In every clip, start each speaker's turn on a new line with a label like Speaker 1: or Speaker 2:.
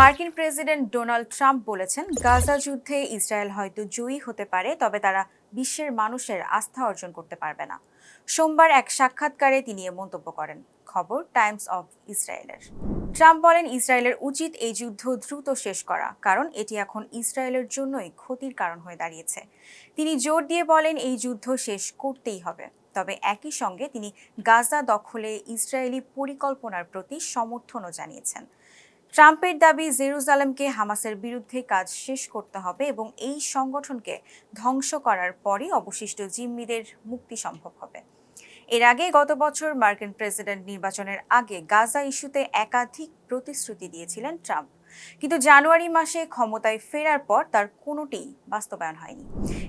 Speaker 1: মার্কিন president Donald Trump বলেছেন গাজা যুদ্ধে ইসরায়েল হয়তো জয়ী হতে পারে তবে তারা বিশ্বের মানুষের আস্থা অর্জন করতে পারবে না সোমবার এক সাক্ষাৎকারে তিনি এ মন্তব্য করেন খবর টাইমস অব ইসরায়েলের ট্রাম্প বলেন ইসরায়েলের উচিত এই যুদ্ধ দ্রুত শেষ করা কারণ এটি এখন ইসরায়েলের জন্যই ক্ষতির কারণ হয়ে দাঁড়িয়েছে তিনি জোর দিয়ে বলেন এই যুদ্ধ শেষ করতেই হবে তবে একই সঙ্গে তিনি গাজা দখলে ইসরায়েলি পরিকল্পনার প্রতি সমর্থনও জানিয়েছেন ট্রাম্পের দাবি জেরুজালেমকে হামাসের বিরুদ্ধে কাজ শেষ করতে হবে এবং এই সংগঠনকে ধ্বংস করার পরই অবশিষ্ট জিম্মিদের মুক্তি সম্ভব হবে এর আগে গত বছর মার্কিন প্রেসিডেন্ট নির্বাচনের আগে গাজা ইস্যুতে একাধিক প্রতিশ্রুতি দিয়েছিলেন ট্রাম্প কিন্তু জানুয়ারি মাসে ক্ষমতায় ফেরার পর তার কোনোটি বাস্তবায়ন হয়নি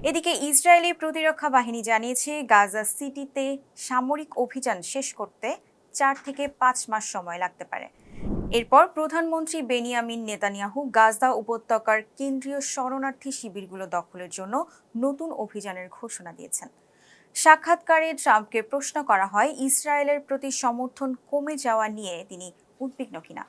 Speaker 1: এদিকে ইসরায়েলি প্রতিরক্ষা বাহিনী জানিয়েছে গাজা সিটিতে সামরিক অভিযান শেষ করতে চার থেকে পাঁচ মাস সময় লাগতে পারে এরপর প্রধানমন্ত্রী বেনিয়ামিন নেতানিয়াহু গাজদা উপত্যকার কেন্দ্রীয় শরণার্থী শিবিরগুলো দখলের জন্য নতুন অভিযানের ঘোষণা দিয়েছেন সাক্ষাৎকারে ট্রাম্পকে প্রশ্ন করা হয় ইসরায়েলের প্রতি সমর্থন কমে যাওয়া নিয়ে তিনি উদ্বিগ্ন কিনা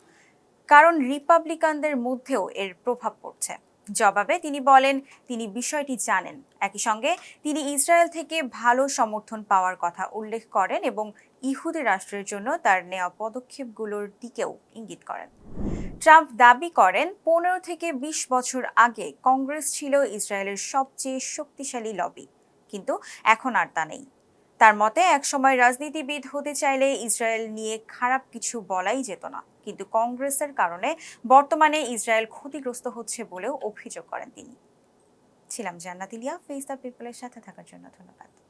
Speaker 1: কারণ রিপাবলিকানদের মধ্যেও এর প্রভাব পড়ছে জবাবে তিনি বলেন তিনি বিষয়টি জানেন একই সঙ্গে তিনি ইসরায়েল থেকে ভালো সমর্থন পাওয়ার কথা উল্লেখ করেন এবং ইহুদি রাষ্ট্রের জন্য তার নেওয়া পদক্ষেপগুলোর দিকেও ইঙ্গিত করেন ট্রাম্প দাবি করেন পনেরো থেকে ২০ বছর আগে কংগ্রেস ছিল ইসরায়েলের সবচেয়ে শক্তিশালী লবি কিন্তু এখন আর তা নেই তার মতে একসময় রাজনীতিবিদ হতে চাইলে ইসরায়েল নিয়ে খারাপ কিছু বলাই যেত না কিন্তু কংগ্রেসের কারণে বর্তমানে ইসরায়েল ক্ষতিগ্রস্ত হচ্ছে বলেও অভিযোগ করেন তিনি ছিলাম জান্নাতিলিয়া ফেস দ্য পিপলের সাথে থাকার জন্য ধন্যবাদ